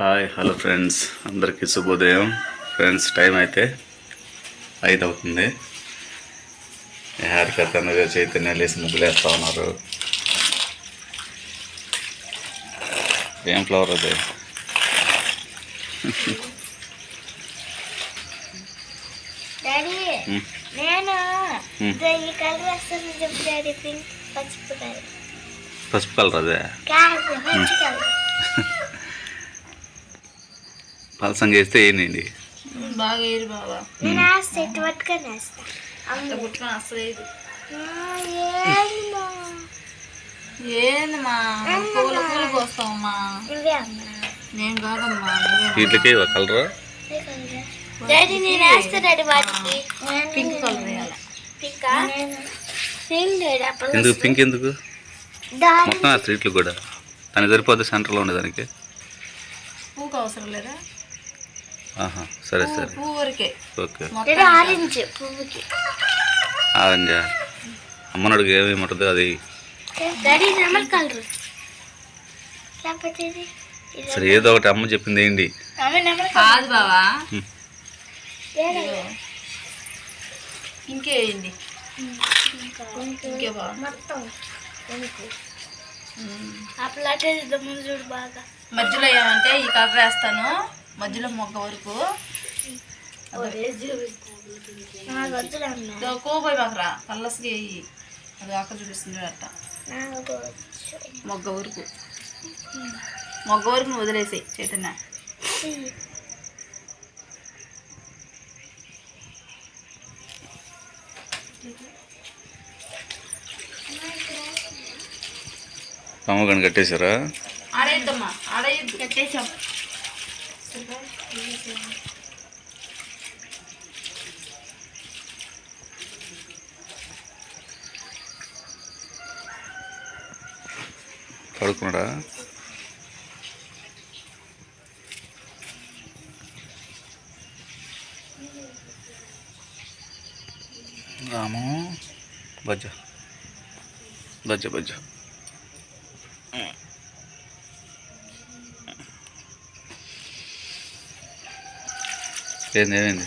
Hi hello friends. అందరికీ శుభోదయం. Friends time అయితే ఐదు అవుతుంది. హారిక తనగా చైతన్య లేసి ముగ్గులు వేస్తూ ఉన్నారు. ఏం ఫ్లవర్ అది? డాడీ ఉమ్, నేను ఉమ్. ఇదో ఈ కలర్ వస్తుంది చెప్పు డాడీ పింక్ పసుపు కలర్ పసుపు కలర్ అదే కాదు మంచి కలర్ పలసంగా వేస్తే ఏంటండి బాగా ఏరు బాబా నేను ఆ సెట్ పట్టుకొని వేస్తా. అంత పుట్టుకొని అసలేదు ఏంటమ్మా ఏందమ్మా పూల పూలు కోస్తావమ్మా నువ్వే అమ్మా. నేను కాదమ్మా వీటికి కలర్? డాడీ నేను వేస్తా డాడీ వాటికి. పింక్ కలర్ వేయాలి ఎందుకు? పింక్ ఎందుకు? మొత్తం ఆ స్ట్రీట్లు కూడా. దానికి సరిపోతే సెంటర్లో ఉండేదానికి. పూకు అవసరం లేదా? సరే సరే. ఓకే. ఆరెంజ్ అమ్మనుడికి ఏమేమి ఉంటుంది అది. సరే ఏదో ఒకటి అమ్మ చెప్పింది ఏంటి ఆమె నెమల్ కాదు బావా. డాడీ ఇంకే వేయండి. ఇంకే బావ. మొత్తం. పింక్ ఆ ప్లాట్ వేద్దాం ముందు చూడు బాగా. మధ్యలో ఏమంటే ఈ కలర్ వేస్తాను. మధ్యలో మొగ్గ వరకు. కోపోయి మాకురా కల్లస్కి వేయి. అది అక్కడ చూపిస్తుంది అట్ట మొగ్గ వరకు. మొగ్గ వరకు నువ్వు వదిలేసాయి చైతన్య కట్టేశారా? ఆడేద్దమ్మా ఆడేయద్దు. కట్టేసాం పడుకున్నాడా రాము బజ్జ. బజ్జ బజ్జ. ఏంది ఏమైంది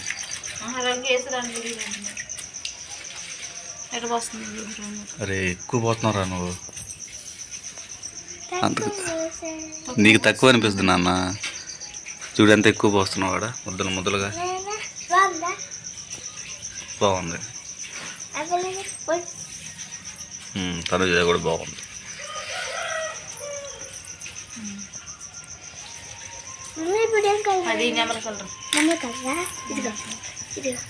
అరే ఎక్కువ పోతున్నారా నువ్వు. అంత నీకు తక్కువ అనిపిస్తుంది నాన్న. చూడు ఎంత ఎక్కువ పోస్తున్నావు కూడా ముద్దలు ముద్దలుగా. బాగుందా? తనుజ కూడా బాగుంది. మమ్మీ ఇప్పుడు ఏం కలర్ అది నెమల కలర్ మమ్మీ కలరా ఇదిగో ఇదిగో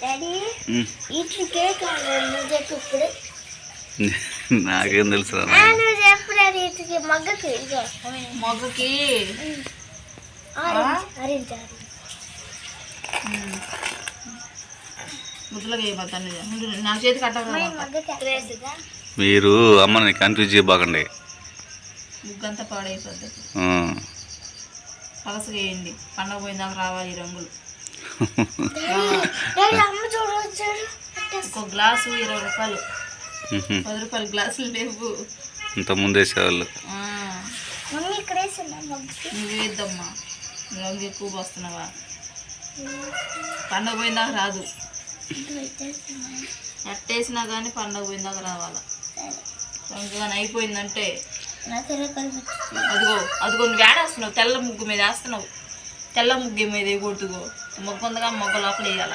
డాడీ ఉమ్, వీటికే కలర్ నువ్వు చెప్పు ఇప్పుడు నాకేం తెలుసు ఆ, నువ్వు చెప్పు డాడీ వీటికి మగ్గకి ఇదిగో మొగ్గకి ఆరెంజ్ ఆరెంజ్ ఆరెంజ్ ముద్దలుగా వేయబోతాను నా చేతి కట్టగా మగ్గకి వేసుగా మీరు అమ్మని కన్ఫ్యూజ్ చేయబాకండి. ముగ్గంతా పాడైపోద్ది. ఆ, పలసగా వేయండి పండగ పోయిందాక రావాలి ఈ రంగులు. డాడీ అమ్మ చూడు చూడు. ఒక గ్లాసు ఇరవై రూపాయలు. పది రూపాయలు గ్లాసులు లేవు. ఇంత ముందు వేసేవాళ్ళు ఆ, మమ్మీ ఇక్కడ వేసిందా మగ్గకి నువ్వు వేద్దమ్మా రంగు ఎక్కువ పోస్తున్నావా? పండగ పోయిందాక రాదు. ఎట్టేసినా కానీ పండగ పోయిందాక రావాలా. కానీ అయిపోయిందంటే అదిగో అదిగో నువ్వు వేడేస్తున్నావు తెల్ల ముగ్గు మీద వేస్తున్నావు. తెల్ల ముగ్గు మీద వేయకూడదుగో. మొగ్గు ఉందిగా మొగ్గ లోపల వేయాల.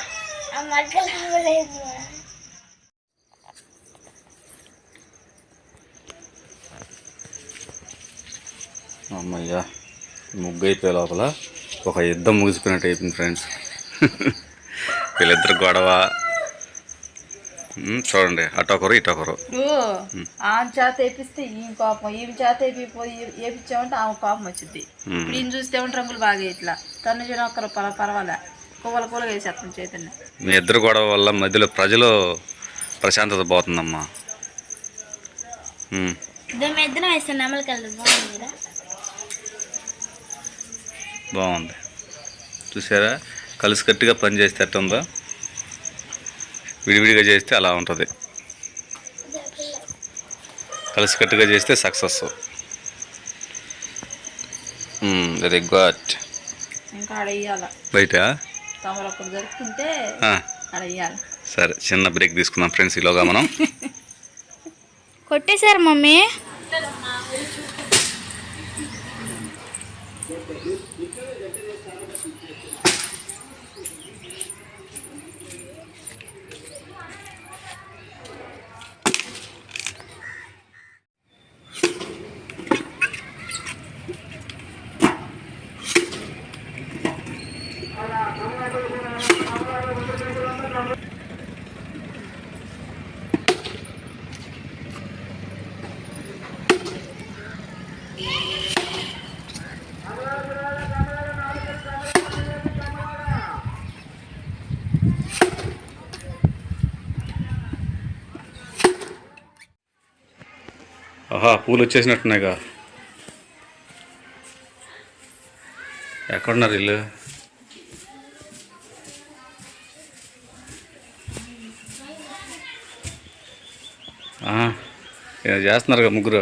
అమ్మయ్యా ముగ్గు అయిపోయే లోపల ఒక యుద్ధం ముగిసిపోయినట్టు అయిపోయింది ఫ్రెండ్స్ వీళ్ళిద్దరు గొడవ చూడండి అటొకరు ఇటొకరు ఇప్పుడు ఆ చేత వేపిస్తే ఈ కోపం ఈమె చేత వేపిపోయి వేపించామంటే ఆమె కోపం వచ్చింది. ఇప్పుడు ఈయన చూస్తే రంగులు బాగా ఇట్లా. తను చూడ ఒక్కరు పర పర్వాలే. పువ్వుల కూలగా వేసేస్తాం చైతన్య మీ ఇద్దరు గొడవ వల్ల మధ్యలో ప్రజలు ప్రశాంతత పోతుందమ్మా. బాగుంది చూసారా? కలిసికట్టుగా పని చేస్తే ఎట్టుందో? విడివిడిగా చేస్తే అలా ఉంటుంది. కలిసికట్టుగా చేస్తే సక్సెస్. Very good. బయట? సరే చిన్న బ్రేక్ తీసుకుందాం ఫ్రెండ్స్ ఈలోగా మనం. కొట్టేశారు మమ్మీ. ఆహా పూలు వచ్చేసినట్టున్నాయిగా. ఎక్కడున్నారు ఇల్లు చేస్తున్నారుగా ముగ్గురు.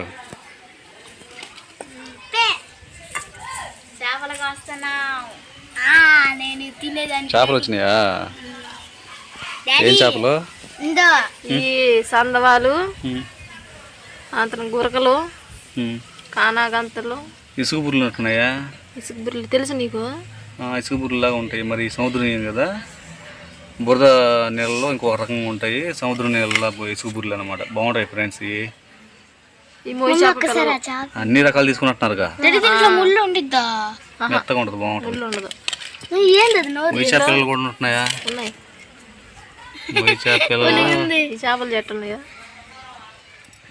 చేపలు వచ్చినాయా? ఏం చేపలు? ఇందో. ఈ సందవాలు. అతను గురకలు. కానాగంతలు. ఇసుక బుర్రలు ఉంటున్నాయా? ఇసుక బుర్రలు తెలుసు నీకు? ఆ, ఇసుక బుర్రలాగా ఉంటాయి. మరి సముద్రం నీరు కదా. బురద నీళ్ళలో ఇంకొక రకంగా ఉంటాయి. సముద్రం నీళ్ళలో ఇసుక బుర్రలు అనమాట బాగుంటాయి ఫ్రెండ్స్ ఇవి. అన్ని రకాలు తీసుకున్నట్టున్నారుగా. ఉండిద్దా? మెత్తగా బాగుంటుంది. ఉండదు. ఏంది అది నోరు? మొయ్యి చేపలు కూడా ఉంటున్నాయా? ఉన్నాయి. మొయ్యి చేపలు ఈ చేపలు చెట్టు ఉన్నాయా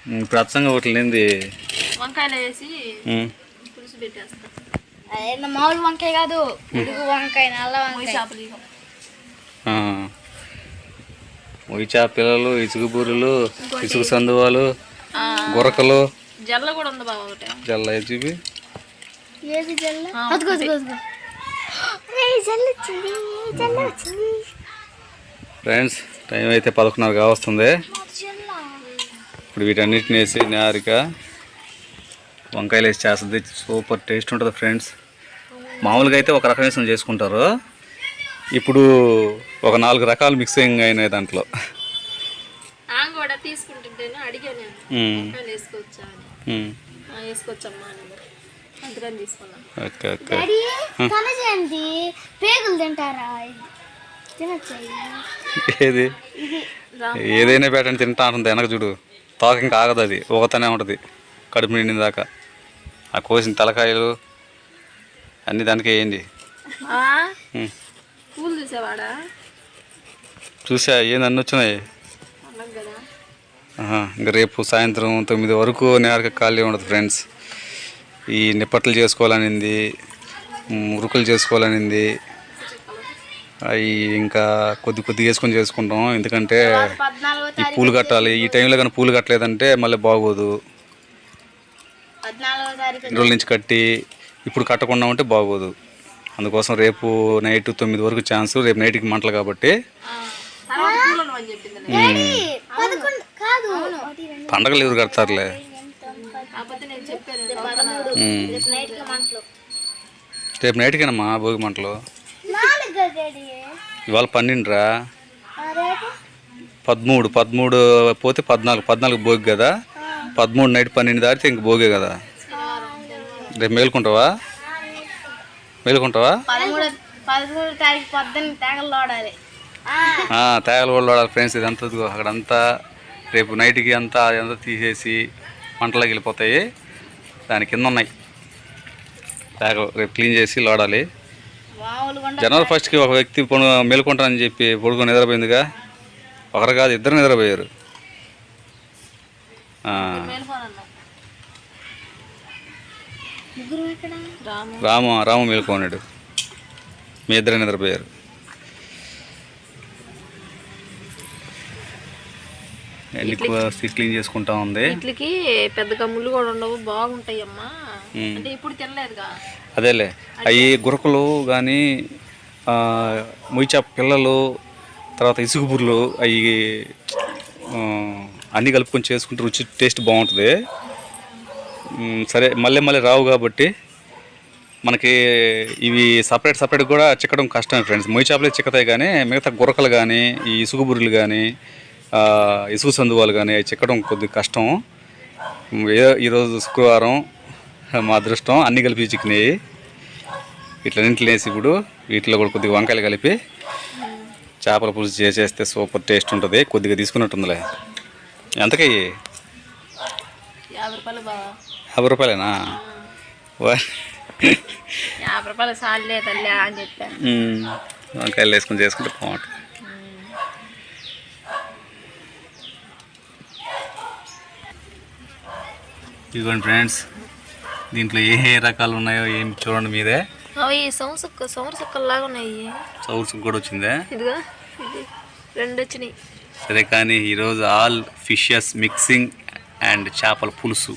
ఇప్పుడు అచ్చంగా ఒకటి లేనిది. వంకాయలు వేసి ఉమ్. పులుసు పెట్టేస్తా. అదేందో మామూలు వంకాయ కాదు ఉడుగు వంకాయ నల్ల మొయ్యి వంకాయ. చేపలు. మొయ్యి ఇసుక బూరెలు ఇసుక సందువాలు ఆ, గురకలు జల్ల కూడా ఉంది బాబా ఒకటి. జల్ల చూపి? ఏది జల్ల? అదిగో అదిగో అదిగో. రేయ్, జల్ల వచ్చింది జల్ల వచ్చింది. ఫ్రెండ్స్ టైం అయితే పదకొండున్నర వస్తుంది ఇప్పుడు వీటన్నిటిని వేసి నేరిక వంకాయలు వేసి చేస్తుంది సూపర్ టేస్ట్ ఉంటుంది ఫ్రెండ్స్. మామూలుగా అయితే ఒక రకం వేసి చేసుకుంటారు. ఇప్పుడు ఒక నాలుగు రకాలు మిక్సింగ్ అయినాయి దాంట్లో. Okay okay. పేగులు తింటారా? ఏది? ఏదైనా పెట్టండి తింటా ఉంటుంది వెనక చూడు. తోక ఇంకా ఆగదు అది ఊగతానే ఉంటుంది కడుపు నిండిన దాకా. ఆ కోసిన తలకాయలు అన్ని దానికి వేయండి చూసా ఏంది అన్నీ వచ్చినాయి. ఇంకా రేపు సాయంత్రం తొమ్మిది వరకు నేరక ఖాళీ ఉండదు ఫ్రెండ్స్. ఈ నిప్పట్లు చేసుకోవాలనింది మురుకులు చేసుకోవాలనింది అవి ఇంకా కొద్ది కొద్దిగా వేసుకొని చేసుకుంటాం. ఎందుకంటే ఈ పూలు కట్టాలి. ఈ టైంలో కానీ పూలు కట్టలేదంటే మళ్ళీ బాగోదు. రోజుల నుంచి కట్టి ఇప్పుడు కట్టకుండా ఉంటే బాగోదు. అందుకోసం రేపు నైట్ తొమ్మిది వరకు ఛాన్స్ రేపు నైట్కి మంటలు కాబట్టి తర్వాత పూలను అని చెప్పింది డాడీ పదకొండు కాదు. పండగలు ఎవరు కడతారులే? రేపు నైట్కేనమ్మా భోగి మంటలు? ఇవాళ పన్నెండురా. పదమూడు పదమూడు పోతే పద్నాలుగు పద్నాలుగు భోగి కదా. పదమూడు నైట్ పన్నెండు దాటితే ఇంక భోగే కదా. రేపు మేలుకుంటావా? మేలుకుంటావా? తేగలు వాడాలి ఫ్రెండ్స్ ఇదంతా ఇదిగో అక్కడంతా రేపు నైట్కి అంతా అదంతా తీసేసి మంటలోకి వెళ్ళిపోతాయి. దాని కింద ఉన్నాయి. తేగలు రేపు క్లీన్ చేసి లోడాలి. జనవరి ఫస్ట్కి ఒక వ్యక్తి పొడు మేలుకుంటానని చెప్పి పొడుగు నిద్రపోయిందిగా. ఒకరు కాదు ఇద్దరు నిద్రపోయారు. రాము. రాము మేలుకోనాడు మీ ఇద్దరు నిద్రపోయారు. క్లీన్ చేసుకుంటా ఉంది. ఇట్లకి పెద్దగా ముళ్ళు కూడా ఉండవు బాగుంటాయి అమ్మా. అంటే ఇప్పుడు తినలేదుగా. అదేలే. అవి గురకలు కానీ ముయిచాప పిల్లలు తర్వాత ఇసుక బుర్రలు అవి అన్నీ కలుపుకొని చేసుకుంటే రుచి టేస్ట్ బాగుంటుంది. సరే మళ్ళీ మళ్ళీ రావు కాబట్టి మనకి ఇవి సపరేట్ సపరేట్ కూడా చిక్కడం కష్టమే ఫ్రెండ్స్. మొయ్యి చేపలే చిక్కతాయి కానీ మిగతా గురకలు కానీ ఈ ఇసుగు బుర్రెలు కానీ ఇసుగు సందువాలు కానీ అవి చిక్కడం కొద్దిగా కష్టం. ఈరోజు శుక్రవారం మా అదృష్టం. అన్నీ కలిపి చిక్కినాయి. ఇట్లన్నింటిలో వేసి ఇప్పుడు వీటిలో కూడా కొద్దిగా వంకాయలు కలిపి చేపల పులుసు చేసేస్తే సూపర్ టేస్ట్ ఉంటుంది. కొద్దిగా తీసుకున్నట్టుందిలే. ఎంతకయ్యి యాభై రూపాయలేనా? వా. యాభై రూపాయలు సార్లే తల్లి అని చెప్పాను. మ్మ్. వంకాయలు వేసుకొని చేసుకుంటే బాగుంటుంది. ఇదిగోండి ఫ్రెండ్స్ దీంట్లో ఏ ఏ రకాలు ఉన్నాయో ఏం చూడండి మీదే. అవి సంవత్సరలాగా ఉన్నాయి. కూడా వచ్చిందే? ఇదిగా ఇది రెండు వచ్చినాయి. సరే కానీ ఈరోజు ఆల్ ఫిషెస్ మిక్సింగ్ అండ్ చేపల పులుసు.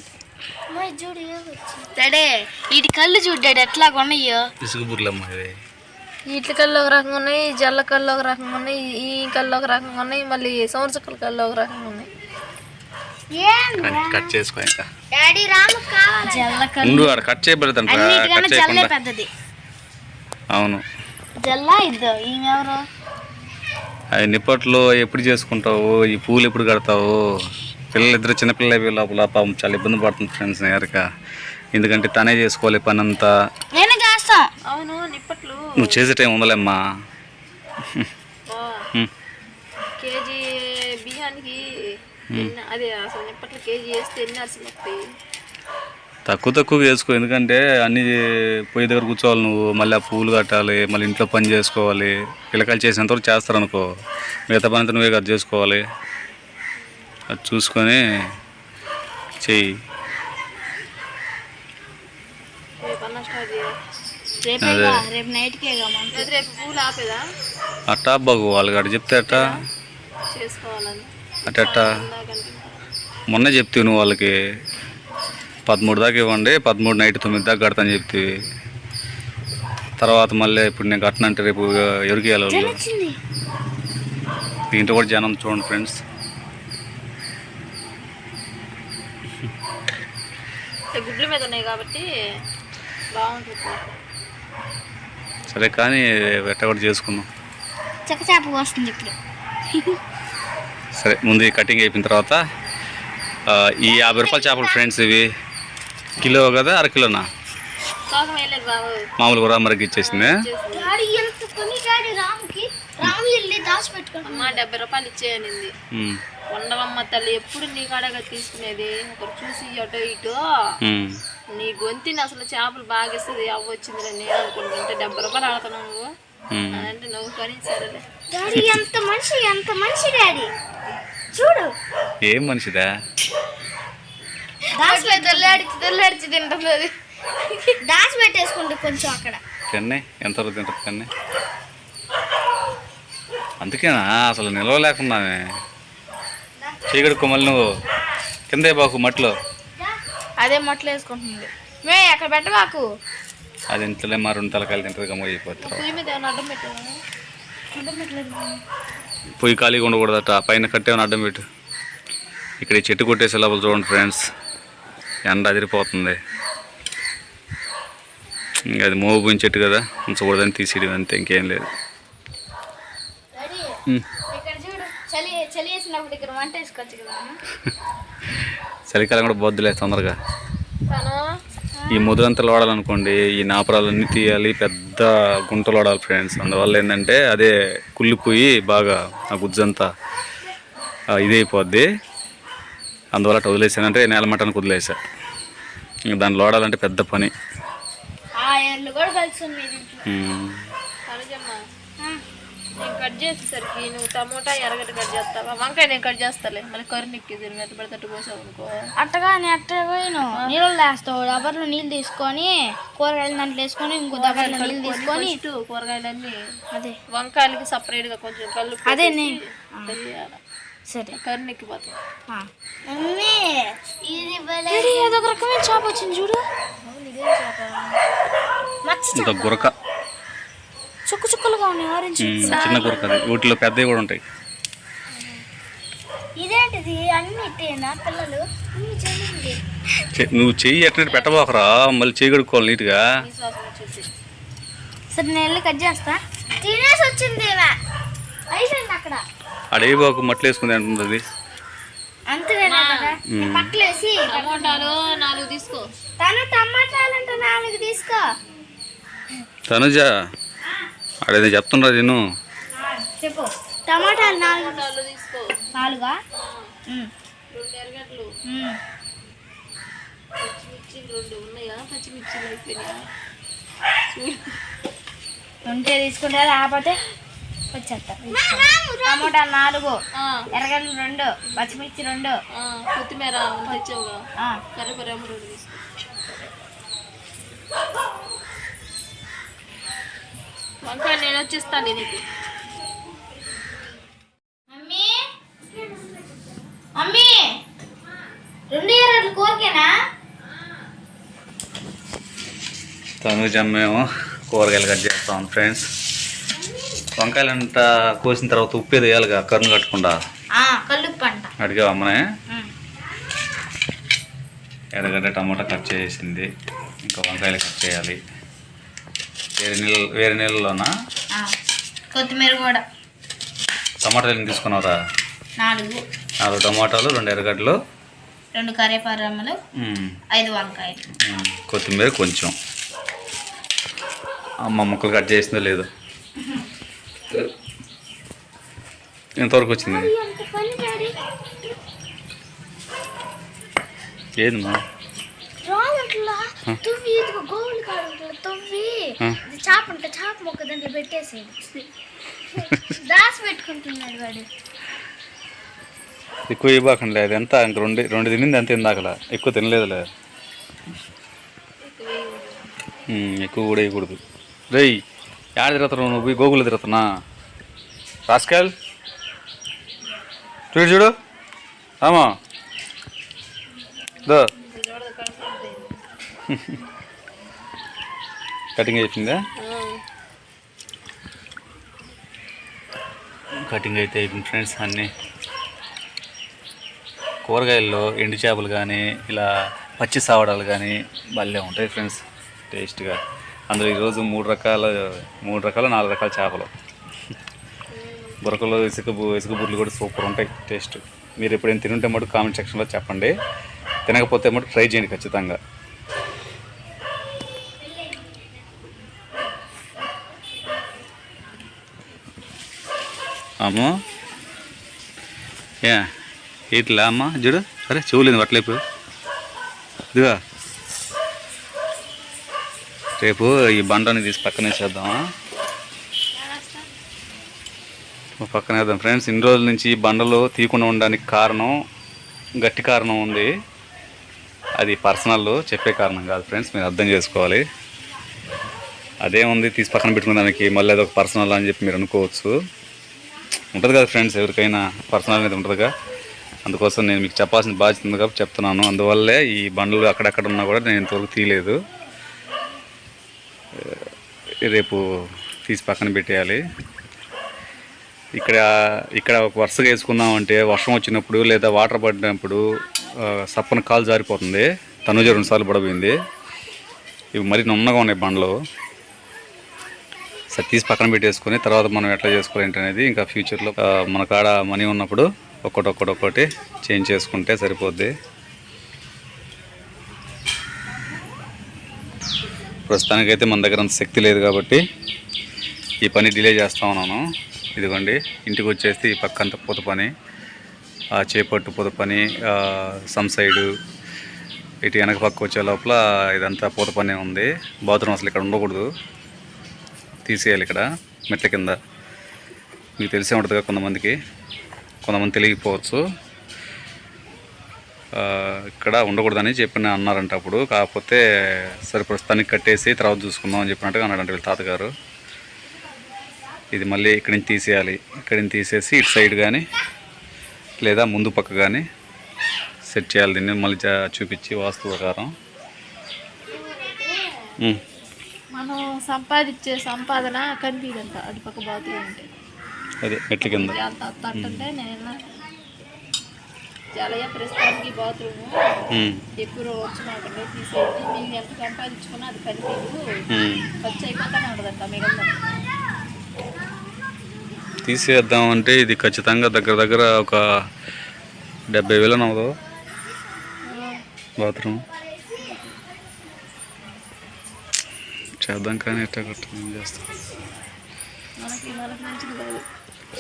డాడే వీటి కళ్ళు చూడు డాడీ ఎట్లా కొన్నాయో ఇసుగు బుర్లమ్మ ఇవి. వీటి కళ్ళు ఒక రకంగా ఉన్నాయి జల్ల కళ్ళు ఒక రకంగా ఉన్నాయి ఈ కళ్ళు ఒక రకంగా ఉన్నాయి మళ్ళీ సంవత్సర కళ్ళు ఒక రకంగా ఉన్నాయి. కట్ చేసుకో ఇంకా. డాడీ రాము కావాలి జల్ల ముందు ఆడ కట్ కట్ చేయకుండా. పెద్దది. అవును. అవి నిప్పట్లో ఎప్పుడు చేసుకుంటావు? ఈ పూలు ఎప్పుడు కడతావు? పిల్లలు ఇద్దరు చిన్నపిల్లలు లోపల పాపం చాలా ఇబ్బంది పడుతుంది ఫ్రెండ్స్ నేరక ఎందుకంటే తనే చేసుకోవాలి పని అంతా నేను చేస్తాం. అవును నిప్పట్లు. నువ్వు చేసే టైం ఉందలేమ్మా. బియ్యానికి ఎన్ని అదే అసలు నిప్పట్లు కేజీ వేస్తే ఎన్ని అసలు వస్తాయి తక్కువ తక్కువ చేసుకో. ఎందుకంటే అన్ని పొయ్యి దగ్గర కూర్చోవాలి నువ్వు. మళ్ళీ ఆ పూలు కట్టాలి మళ్ళీ ఇంట్లో పని చేసుకోవాలి. పిల్లకాయలు చేసేంతవరకు చేస్తారు అనుకో మిగతా పని అంతా నువ్వే కదా చేసుకోవాలి. అది చూసుకొని చెయ్యి. అదే. అట్టా బాగు వాళ్ళు అటు చెప్తే అట్టా? అట్టా మొన్నే చెప్తే నువ్వు వాళ్ళకి పదమూడు దాకా ఇవ్వండి పదమూడు నైట్ తొమ్మిది దాకా కడతాను చెప్తే. తర్వాత మళ్ళీ ఇప్పుడు నేను కట్టనంటే రేపు ఎవరికి వాళ్ళు? దీంట్లో కూడా జనం చూడండి ఫ్రెండ్స్. గుడ్ల మీద ఉన్నాయి కాబట్టి సరే కానీ వెట్ట కూడా చేసుకుందాం. చక్క చేప వస్తుంది ఇప్పుడు. సరే ముందు కటింగ్ అయిపోయిన తర్వాత ఆ, ఈ యాభై రూపాయల చేపలు ఫ్రెండ్స్ ఇవి. కిలో కదా అర కిలోనా? తోక వేయలేదు బాబు. మామూలుగా కూడా మరికి ఇచ్చేసింది? డాడీ ఎంత కొని డాడీ రాముకి? రాము వెళ్ళి దాచిపెట్టుకుంటాం అమ్మ డెబ్బై రూపాయలు ఇచ్చేయనింది. ఉండవమ్మ తల్లి ఎప్పుడు నీ కాడగా తీసుకునేది? ఒకరు చూసి అటో ఇటో. నీ గొంతిని అసలు చేపలు బాగా ఇస్తుంది అవ్వచ్చింది నేను అనుకుంటుంటే డెబ్బై రూపాయలు ఆడుతున్నావు నువ్వు. అంటే నువ్వు కొని సరేలే డాడీ ఎంత మనిషి ఎంత మనిషి డాడీ? చూడు. ఏం మనిషిదా? తెల్లాడిచి తింటుంది అది దాచిపెట్టేసుకుంటే కొంచెం అక్కడ. కన్నే ఎంత తింటుంది కన్నే అందుకేనా? అసలు నిల్వ లేకున్నామే చీకడుకో మళ్ళీ నువ్వు కిందే బాకు మట్లో అదే మట్లు వేసుకుంటుంది. మే అక్కడ పెట్టబాకు అది ఇంతలే మా రెండు తలకాయలు తింటుంది గమ్మ అయిపోతారు మీద అడ్డం పెట్టావా? పొయ్యి ఖాళీగా ఉండకూడదట పైన కట్టేమని అడ్డం పెట్టు. ఇక్కడ ఈ చెట్టు కొట్టేసే లోపల చూడండి ఫ్రెండ్స్ ఎండ అదిరిపోతుంది. ఇంకా అది మోగిపోయిన చెట్టు కదా ఉంచకూడదని తీసేయడం అంతే ఇంకేం లేదు. చలికాలం కూడా బొద్దులే తొందరగా. ఈ ముదురంతలు వాడాలనుకోండి ఈ నాపరాలన్నీ తీయాలి పెద్ద గుంటలు వాడాలి ఫ్రెండ్స్ అందువల్ల ఏంటంటే అదే కుళ్ళిపోయి బాగా ఆ గుజ్జంతా ఇదైపోద్ది. అందువల్ల అట్లా వదిలేసానంటే నేల మటానికి వదిలేసా దాన్ని వాడాలంటే పెద్ద పని ఆ ఎర్లు కూడా కలిసి ఉన్నాయి దీంట్లో ఉమ్. సరేజమ్మా నేను కట్ చేసేసరికి నువ్వు టమోటా ఎర్రగడ్డ కట్ చేస్తావా? వంకాయ నేను కట్ చేస్తాలే. మళ్ళీ కర్రీ నెక్కి మెత్త పడితట్టు పోసావు అనుకో. అట్టగా నేను అట్ట పోయిను నీళ్ళు వేస్తావు డబ్బర్లో నీళ్ళు తీసుకొని కూరగాయలు దాంట్లో వేసుకొని ఇంకో డబ్బర్లో నీళ్ళు తీసుకొని ఫస్ట్ కూరగాయలన్నీ అదే. వంకాయలకి సపరేట్గా కొంచెం కళ్ళు అదే సరే. కర్రీ నెక్కిపోతాయి ఇది అదొక రకమైన చేప వచ్చింది చూడు. మచ్చి గురక. చుక్కు చుక్కలుగా ఉన్నాయి ఆరెంజ్ చిన్న గురక అది వీటిలో పెద్దవి కూడా ఉంటాయి. ఇదేంటి ఏంటిది అన్ని ఇట్టేనా పిల్లలు? నువ్వు చెయ్యి ఎట్లా పెట్టబోకరా. మళ్ళీ చేయి కడుక్కోవాలి నీట్గా. సరే నేను వెళ్ళి కట్ చేస్తా. తినేసి వచ్చింది. అయిపోయింది అక్కడ. అడేబాకు మట్లు వేసుకుంది అంటుంది అది? అంతేనా కదా? మ్మ్. పట్లేసి టమోటాలు నాలుగు తీసుకో. తను టమాటాలంటే నాలుగు తీసుకో. తనుజ? అడేది చెప్తున్నా నేను చెప్పు. టమాటాలు నాలుగు. టమోటాలు తీసుకో. నాలుగా? రెండు ఎరగడ్లు మ్మ్. పచ్చిమిర్చి రెండు ఉన్నాయా? పచ్చిమిర్చిలు అయిపోయినాయా? ఉంటే తీసుకుంటా లేకపోతే వచ్చేస్తా. టమాటాలు నాలుగు ఆ, ఎర్రగడ్డలు రెండు పచ్చిమిర్చి రెండు. ఆ, కొత్తిమీర తెచ్చావుగా? ఆ, కరివేపాకు రెండు తీసుకో. వంకాయ నేను వచ్చేస్తాను నీకు మమ్మీ? మమ్మీ? రెండు ఎర్రగడ్డలు కోరికేనా? తనుజ మేము కూరగాయలు కట్ చేస్తాం ఫ్రెండ్స్. వంకాయలు అంతా కోసిన తర్వాత ఉప్పేది వేయాలిగా కరును కట్టకుండా కళ్ళు పంట అడిగా అమ్మనే? ఎర్రగడ్డ టమాటా కట్ చేసింది. ఇంకా వంకాయలు కట్ చేయాలి. వేరే నీళ్ళు వేరే నీళ్ళలోనా? కొత్తిమీర కూడా. టమాటాలు తీసుకున్నారా నాలుగు. నాలుగు టమాటాలు రెండు ఎర్రగడ్డలు. రెండు కరివేపాకు రమ్మలు ఉమ్, ఐదు వంకాయలు. కొత్తిమీర కొంచెం. అమ్మ ముక్కలు కట్ చేసిందో లేదు. ఎంతవరకు వచ్చింది? ఏందమ్మా రాజట్లా తువ్వి ఇదిగో గోవులు కాడు తువ్వి ఆ. ఇది చాప ఉంటే చాప మొక్క దాంట్లో పెట్టేసేది దాసి పెట్టుకుంటున్నాడు వాడు. ఎక్కువ ఇవ్వకండి అది ఎంత? ఇంక రెండు రెండు తినింది అంత ఇందాకలా. ఎక్కువ తినలేదులే. ఉమ్, ఎక్కువ కూడా వేయకూడదు రేయ్ యాడ తిరుగుతున్నావు నువ్వు? గోగులు తిరుగుతున్నా. రాస్కాల్? చూడు చూడు. ఆమా దో. కటింగ్ అయిపోయిందా? కటింగ్ అయితే అయిపోయింది ఫ్రెండ్స్ అన్నీ. కూరగాయల్లో ఎండు చేపలు కానీ ఇలా పచ్చి సావడాలు కానీ భలే ఉంటాయి ఫ్రెండ్స్ టేస్ట్గా. అందులో ఈరోజు మూడు రకాల మూడు రకాల నాలుగు రకాల చేపలు. బురకలు ఇసుక ఇసుక బుర్రలు కూడా సూపర్ ఉంటాయి టేస్ట్. మీరు ఎప్పుడైనా తినుంటే మటు కామెంట్ సెక్షన్లో చెప్పండి. తినకపోతే మటు ట్రై చేయండి ఖచ్చితంగా. అమ్మో ఏ ఇట్లా అమ్మ చూడు. అరే చెవులేదు అట్లేపు ఇదిగా. రేపు ఈ బండని తీసి పక్కనే చేద్దామా? పక్కన వేద్దాం ఫ్రెండ్స్ ఇన్ని రోజుల నుంచి ఈ బండలు తీయకుండా ఉండడానికి కారణం గట్టి కారణం ఉంది. అది పర్సనల్ చెప్పే కారణం కాదు ఫ్రెండ్స్ మీరు అర్థం చేసుకోవాలి. అదే ఉంది తీసి పక్కన పెట్టుకునేదానికి మళ్ళీ అదొక పర్సనల్ అని చెప్పి మీరు అనుకోవచ్చు. ఉంటుంది కదా ఫ్రెండ్స్ ఎవరికైనా పర్సనల్ అనేది కదా అందుకోసం నేను మీకు చెప్పాల్సిన బాధ్యత ఉంది కాబట్టి చెప్తున్నాను. అందువల్లే ఈ బండ్లు అక్కడక్కడ ఉన్నా కూడా నేను ఇంతవరకు తీయలేదు. రేపు తీసి పక్కన పెట్టేయాలి. ఇక్కడ ఇక్కడ ఒక వరుసగా వేసుకుందామంటే వర్షం వచ్చినప్పుడు లేదా వాటర్ పడినప్పుడు సప్పన కాలు జారిపోతుంది. తనుజ రెండు సార్లు పడబోయింది. ఇవి మరీ నున్నగా ఉన్నాయి బండ్లు. సరే తీసి పక్కన పెట్టేసుకొని తర్వాత మనం ఎట్లా చేసుకోవాలి అనేది ఇంకా ఫ్యూచర్లో మన కాడ మనీ ఉన్నప్పుడు ఒక్కటి ఒక్కటి చేంజ్ చేసుకుంటే సరిపోద్ది. ప్రస్తుతానికైతే మన దగ్గర అంత శక్తి లేదు కాబట్టి ఈ పని డిలే చేస్తా ఉన్నాను. ఇదిగోండి ఇంటికి వచ్చేసి ఈ పక్కంత పూత పని ఆ చేపట్టు పూత పని ఆ, సమ్ సైడు ఇటు వెనక పక్క వచ్చే లోపల ఇదంతా పూత పని ఉంది. బాత్రూమ్ అసలు ఇక్కడ ఉండకూడదు. తీసేయాలి ఇక్కడ మెట్ల కింద. మీకు తెలిసే ఉంటుందిగా కొంతమందికి. కొంతమంది తెలియకపోవచ్చు. ఇక్కడ ఉండకూడదని చెప్పిన అన్నారంట అప్పుడు. కాకపోతే సరే ప్రస్తుతానికి కట్టేసి తర్వాత చూసుకుందాం అని చెప్పినట్టుగా అన్నాడంట వీళ్ళ తాతగారు. ఇది మళ్ళీ ఇక్కడి నుంచి తీసేయాలి. ఇక్కడి నుంచి తీసేసి ఇటు సైడ్ కానీ లేదా ముందు పక్క కానీ సెట్ చేయాలి దీన్ని. మళ్ళీ చూపించి వాస్తు ప్రకారం. మనం సంపాదించే సంపాదన కనిపించదంట అటు పక్క బాత్రూమ్ ఉంటే. అదే మెట్ల కింద. అంత తట్టుంటే నేను చాలా ప్రస్తుతానికి బాత్రూమ్. ఎక్కువ రోజు వచ్చినాకంటే తీసేయండి. మీకు ఎంత సంపాదించుకున్నా అది కనిపించదు. ఖర్చు అయిపోతానే ఉంటుందంట మిగిలిన తీసేద్దాం అంటే ఇది ఖచ్చితంగా దగ్గర దగ్గర ఒక డెబ్బై వేలు అవ్వదు బాత్రూమ్. చేద్దాం కానీ ఎట్లా కొట్టడం చేస్తాం?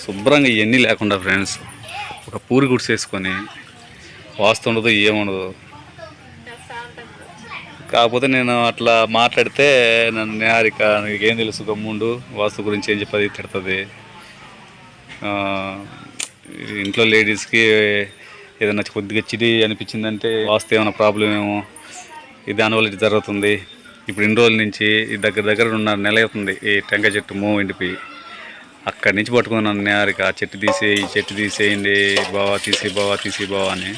శుభ్రంగా ఇవన్నీ లేకుండా ఫ్రెండ్స్ ఒక పూరి గుడిసేసుకొని వాస్తు ఉండదు ఏముండదు. కాకపోతే నేను అట్లా మాట్లాడితే నన్ను నిహారిక నీకేం తెలుసు గమ్ముండు వాస్తు గురించి ఏం చెప్పది తిడుతుంది. ఇంట్లో లేడీస్కి ఏదైనా కొద్దిగా చిడి అనిపించిందంటే వాస్తు ఏమైనా ప్రాబ్లం ఏమో ఇది దానివల్ల జరుగుతుంది. ఇప్పుడు ఇన్ని రోజుల నుంచి దగ్గర దగ్గర ఉన్న నెల అవుతుంది. ఈ టెంకాయ చెట్టు మూవ్ ఎండిపోయి అక్కడి నుంచి పట్టుకున్నాను నేరికి ఆ చెట్టు తీసే ఈ చెట్టు తీసేయండి బావా తీసి బావా తీసి బావా అని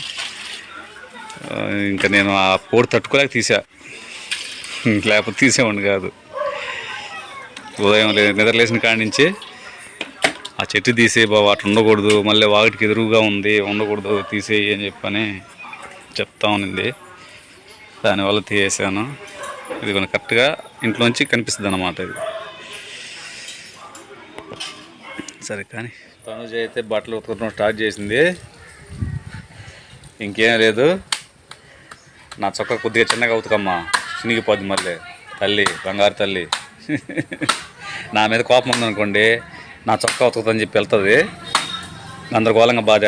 ఇంకా నేను ఆ పోటు తట్టుకోలేక తీసా. లేకపోతే తీసేవాడిని కాదు. ఉదయం లే- నిద్ర లేచిన కాడి నుంచి ఆ చెట్టు తీసే బావా అటు ఉండకూడదు మళ్ళీ వాటికి ఎదురుగా ఉంది ఉండకూడదు తీసేయి అని చెప్పని చెప్తా ఉన్నింది దానివల్ల తీసేసాను ఇది కొంచెం కరెక్ట్గా ఇంట్లోంచి కనిపిస్తుంది అన్నమాట ఇది. సరే కానీ తనుజ అయితే బట్టలు ఉతకడం స్టార్ట్ చేసింది. ఇంకేం లేదు. నా చొక్కా కొద్దిగా చిన్నగా ఉతకమ్మా. చినిగిపోద్ది మళ్ళీ. తల్లి బంగారు తల్లి. నా మీద కోపం ఉందనుకోండి నా చొక్కా ఉతుకుతుందని చెప్పి వెళ్తుంది. గందరగోళంగా బాధ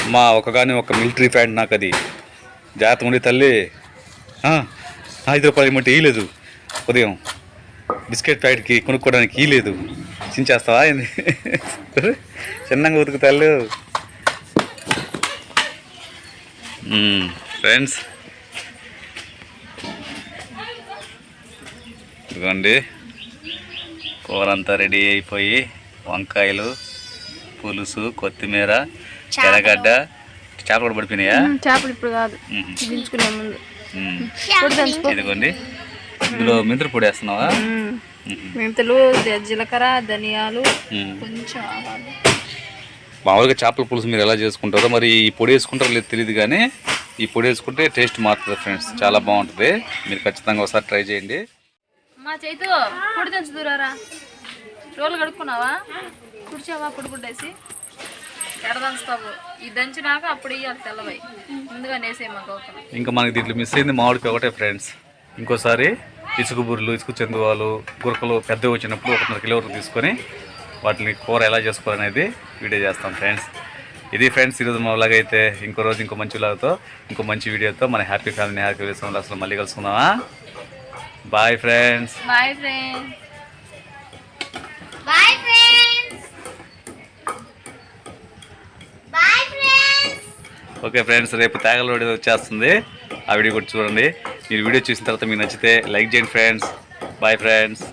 అమ్మా ఒక కానీ ఒక మిలిటరీ ప్యాంట్ నాకు అది జాగ్రత్త ఉండి తల్లి. ఐదు రూపాయలు ఇమ్మంటే ఇయ్యలేదు. ఉదయం బిస్కెట్ ప్యాకెట్కి కొనుక్కోవడానికి ఇయ్యలేదు. చించేస్తావా ఏంది? చిన్నగా ఉతుకుతాళ్ళు ఫ్రెండ్స్. ఇదిగోండి. కూర అంతా రెడీ అయిపోయి వంకాయలు పులుసు కొత్తిమీర ఎర్రగడ్డ చేపలు కూడా పడిపోయినాయా చేపలు ఇప్పుడు కాదు. దించుకునే ముందు. ఇదిగోండి. ఇందులో మెంతులు పొడి వేస్తున్నావా. మెంతులు జీలకర్ర ధనియాలు. కొంచెం మామూలుగా చేపల పులుసు మీరు ఎలా చేసుకుంటారో మరి ఈ పొడి వేసుకుంటారో లేదు తెలియదు కానీ ఈ పొడి వేసుకుంటే టేస్ట్ మారుతుంది ఫ్రెండ్స్. చాలా బాగుంటుంది. మీరు ఖచ్చితంగా ఒకసారి ట్రై చేయండి. మా చైతు పొడి దంచు దూరారా రోలు కడుక్కున్నావా? కుడిచావా పొడి గుడ్డేసి? ఎడ దంచుతావు ఈ దంచినాక అప్పుడు ఇవ్వాలి తెల్లవై ముందుగా నేసే ఇంకా మనకి దీంట్లో మిస్ అయింది మామిడికాయ ఒకటే ఫ్రెండ్స్ ఇంకోసారి ఇసుక బుర్రలు ఇసుక చందువాలు గురకలు పెద్దవి వచ్చినప్పుడు ఒకటిన్నర కిలో వరకు తీసుకొని వాటిని కూర ఎలా చేసుకోవాలనేది వీడియో చేస్తాం ఫ్రెండ్స్ ఇది ఫ్రెండ్స్ ఈరోజు మా అయితే ఇంకో రోజు ఇంకో మంచి vlogతో ఇంకో మంచి వీడియోతో మన హ్యాపీ ఫ్యామిలీ హ్యాపీ వేసిన అసలు మళ్ళీ కలుసుకుందామా? Bye friends bye friends bye friends bye friends okay friends రేపు తేగలు వచ్చేస్తుంది. ఆ వీడియో కూడా చూడండి. మీరు వీడియో చూసిన తర్వాత మీకు నచ్చితే లైక్ చేయండి ఫ్రెండ్స్. Bye friends